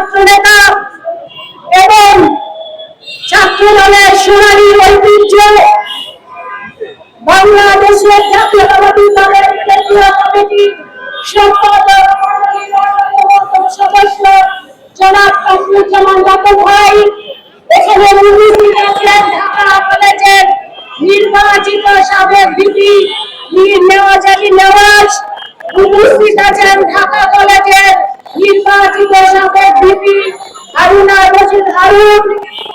ছাত্র নেতা এবং ছাত্র দলের সোনালী ঐতিহ্য বাংলাদেশের জাতীয়তাবাদী দলের কেন্দ্রীয় কমিটির সদস্য জনাব কামরুজ্জামান বাবু ভাই, এখানে ঢাকা কলেজের নির্বাচিত সাবেক ভিপি নেওয়াজ আলী নেওয়াজ। উপস্থিত আছেন ঢাকা কলেজের নির্বাচিত সাবেক ভিপি হারুনা রশিদ হারুন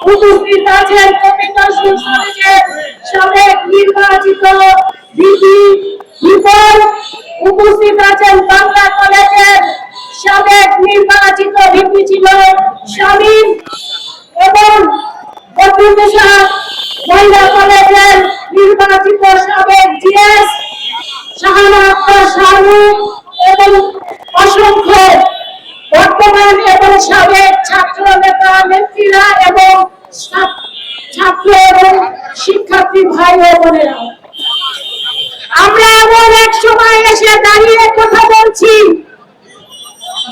উপস্থিত আছেন কবিতা কলেজের সাবেক নির্বাচিত ভিপি বিপল উপস্থিত আছেন বাংলা কলেজের। সাবেক নির্বাচিত ভিপি ছিল শামীম এবং বকুলদেশা মহিলা কলেজের নির্বাচিত সাবেক জিএস শাহানা আক্তার শাহু এবং অসংখ্য বর্তমান এবং সাবেক ছাত্র নেতা নেত্রীরা এবং ছাত্র এবং শিক্ষার্থী ভাই ও বোনেরা, আমরা এমন এক সময় এসে দাঁড়িয়ে কথা বলছি।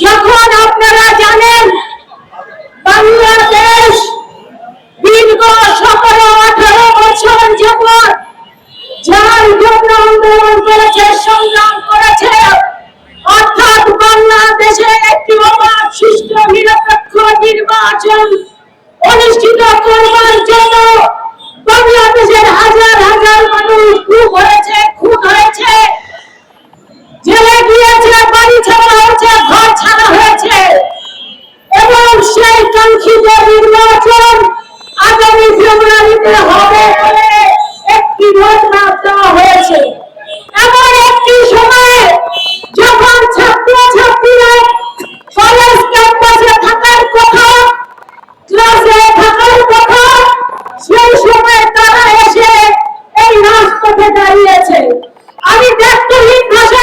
যখন আপনারা জানেন, বাংলাদেশ দীর্ঘ সতেরো, আঠারো বছর যাবৎ যার জন্য আন্দোলন করেছে সংগ্রাম নির্বাচন অনুষ্ঠিত করবার জন্য বাংলাদেশের হাজার হাজার মানুষ খুব হয়েছে, খুন হয়েছে। জেলে গিয়েছে, বাড়ি ছাড়া হয়েছে, ঘর ছাড়া হয়েছে। এবং সেই কাঙ্ক্ষিত নির্বাচন আগামী ফেব্রুয়ারিতে হবে বলে একটি ঘোষণা দেওয়া হয়েছে। দাঁড়িয়েছে আমি ব্যক্তিহীন ভাষায়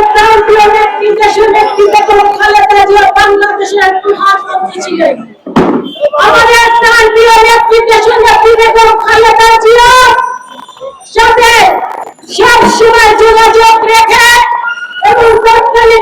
নেত্রী বেগম খালেদা জিয়া বাংলাদেশের প্রধানমন্ত্রী ছিলেন। আমাদের প্রান্তীয় নেত্রী দেশের নেত্রী বেগম খালেদা জিয়া সাথে সব সময় যোগাযোগ রেখে এবং তৎকালীন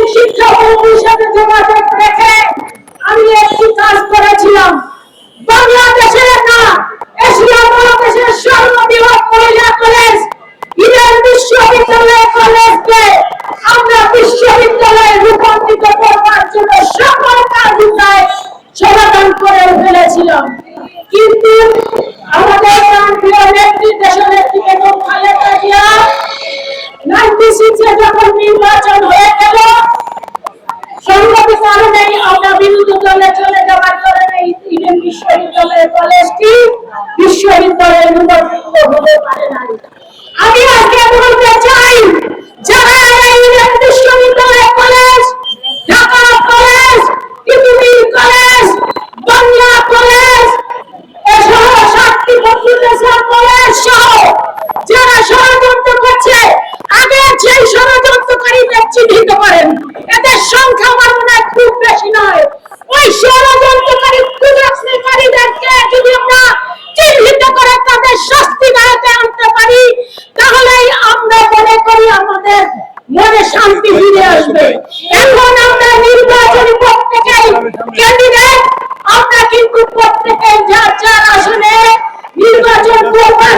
在哪里？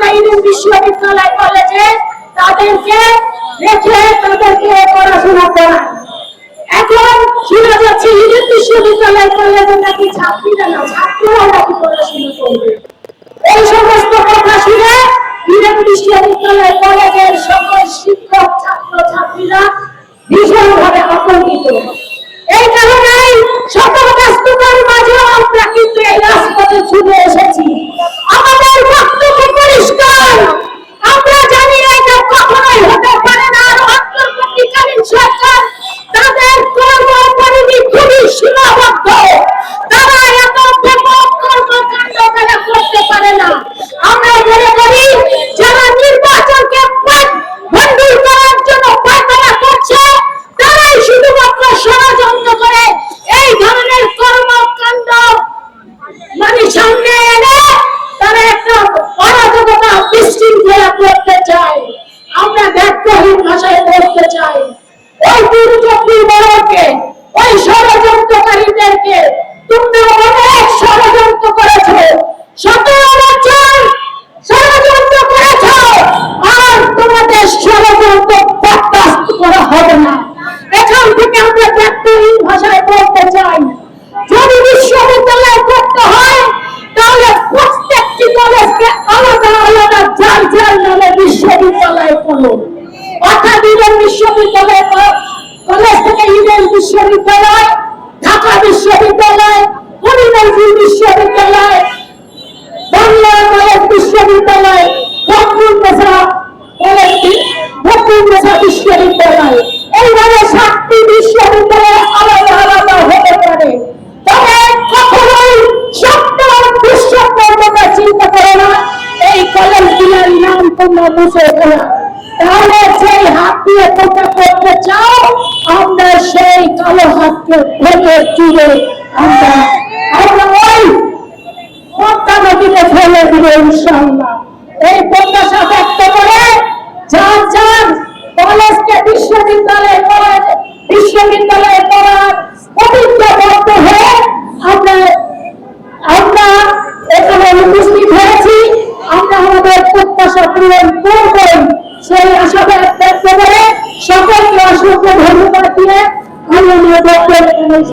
না ইউনিয়ন বিশ্ববিদ্যালয় কলেজে তাদেরকে রেখে তাদেরকে পড়াশোনা করা। এখন শোনা যাচ্ছে ইউনিয়ন বিশ্ববিদ্যালয় কলেজে নাকি ছাত্রীরা না ছাত্ররা নাকি পড়াশোনা করবে? এই সমস্ত কথা শুনে বিরাট বিশ্ববিদ্যালয় কলেজের সকল শিক্ষক ছাত্র ছাত্রীরা বিশ্ববিদ্যালয়, ঢাকা বিশ্ববিদ্যালয় হরিনজরুল বিশ্ববিদ্যালয়, বাংলা কলেজ বিশ্ববিদ্যালয় ফখরুল নেসা কলেজ বি- ফখরুল বিশ্ববিদ্যালয়। এইভাবে সাতটি হাতকে ভেঙে চুড়ে আমরা আমরা ওই পদ্মা নদীতে ফেলে দিবে ইনশাআল্লাহ। এই প্রত্যাশা ব্যক্ত করে যার যার কলেজকে বিশ্ববিদ্যালয়ে কলেজ বিশ্ববিদ্যালয়ে পড়ার প্রতিজ্ঞাবদ্ধ হয়ে আমরা আমরা এখানে উপস্থিত হয়েছি। আমরা আমাদের প্রত্যাশা পূরণ Aleluia, glória a Deus.